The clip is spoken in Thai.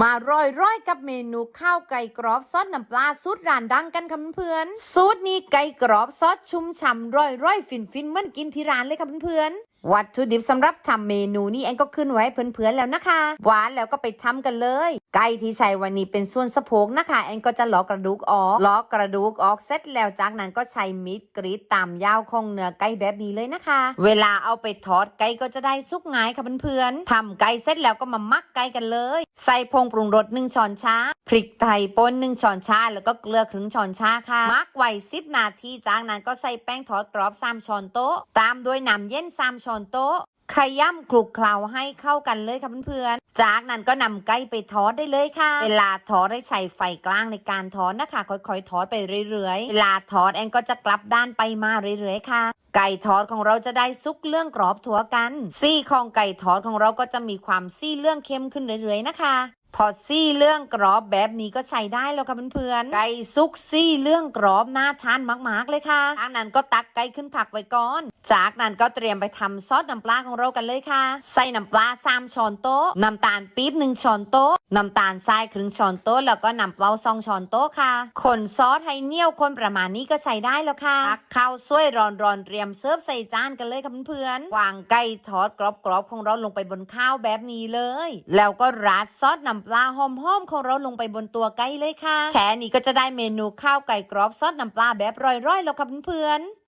มาร่อยร้อยๆกับเมนูข้าวไก่กรอบซอสน้ำปลาสูตรร้านดังกันค่ะเพื่อนสูตรนี้ไก่กรอบซอสชุ่มฉ่ำร่อยร้อยๆฟินฟินๆเหมือนกินที่ร้านเลยค่ะเพื่อน วัตถุดิบสำหรับทำเมนูนี้แอนก็ขึ้นไว้เพื่อนๆแล้วนะคะ หวานแล้วก็ไปทำกันเลย ไก่ที่ใช้วันนี้เป็นส่วนสะโพกนะคะ แอนก็จะเลอกกระดูกออกลอกกระดูกออกเสร็จแล้วจากนั้นก็ใช้มีดกรีดตามยาวของเนื้อไก่แบบนี้เลยนะคะ เวลาเอาไปทอดไก่ก็จะได้สุกง่ายค่ะเพื่อนๆทำไก่เสร็จแล้วก็มามักไก่กันเลย ใส่ผงปรุงรสหนึ่งช้อนชาพริกไทยป่นหนึ่งช้อนชาแล้วก็เกลือครึ่งช้อนชาค่ะมักไว้สิบนาทีจากนั้นก็ใส่แป้งทอดกรอบสามช้อนโต๊ะตามด้วยน้ำเย็นสามช้อนโต๊ะขย่ำคลุกเคล้าให้เข้ากันเลยค่ะเพื่อนๆ จากนั้นก็นำไก่ไปทอดได้เลยค่ะ เวลาทอดให้ใช้ไฟกลางในการทอดนะคะ ค่อยๆทอดไปเรื่อยๆ เวลาทอดแองก็จะกลับด้านไปมาเรื่อยๆค่ะ ไก่ทอดของเราจะได้ซุกเรื่องกรอบถั่วกัน ซี่ของไก่ทอดของเราก็จะมีความซี่เรื่องเข้มขึ้นเรื่อยๆนะคะ พอซี่เรื่องกรอบแบบนี้ก็ใช้ได้แล้วค่ะเพื่อนๆไก่ซุกซี่เรื่องกรอบน่าทานมากๆเลยค่ะจากนั้นก็ตักไก่ขึ้นผักไว้ก่อน จากนั้นก็เตรียมไปทำซอสน้ำปลาของเรากันเลยค่ะ ใส่น้ำปลาสามช้อนโต๊ะน้ำตาลปี๊บหนึ่งช้อนโต๊ะน้ำตาลทรายครึ่งช้อนโต๊ะแล้วก็น้ำเปล่าสองช้อนโต๊ะค่ะ คนซอสให้เหนียวคนประมาณนี้ก็ใส่ได้แล้วค่ะตักข้าวสวยร้อนๆเตรียมเสิร์ฟใส่จานกันเลยค่ะเพื่อนๆวางไก่ทอดกรอบๆของเราลงไปบนข้าวแบบนี้เลย แล้วก็ราดซอสน้ำปลาหอมๆของเราลงไปบนตัวไก่เลยค่ะ แค่นี้ก็จะได้เมนูข้าวไก่กรอบซอสน้ำปลาแบบร่อยๆแล้วค่ะเพื่อนๆ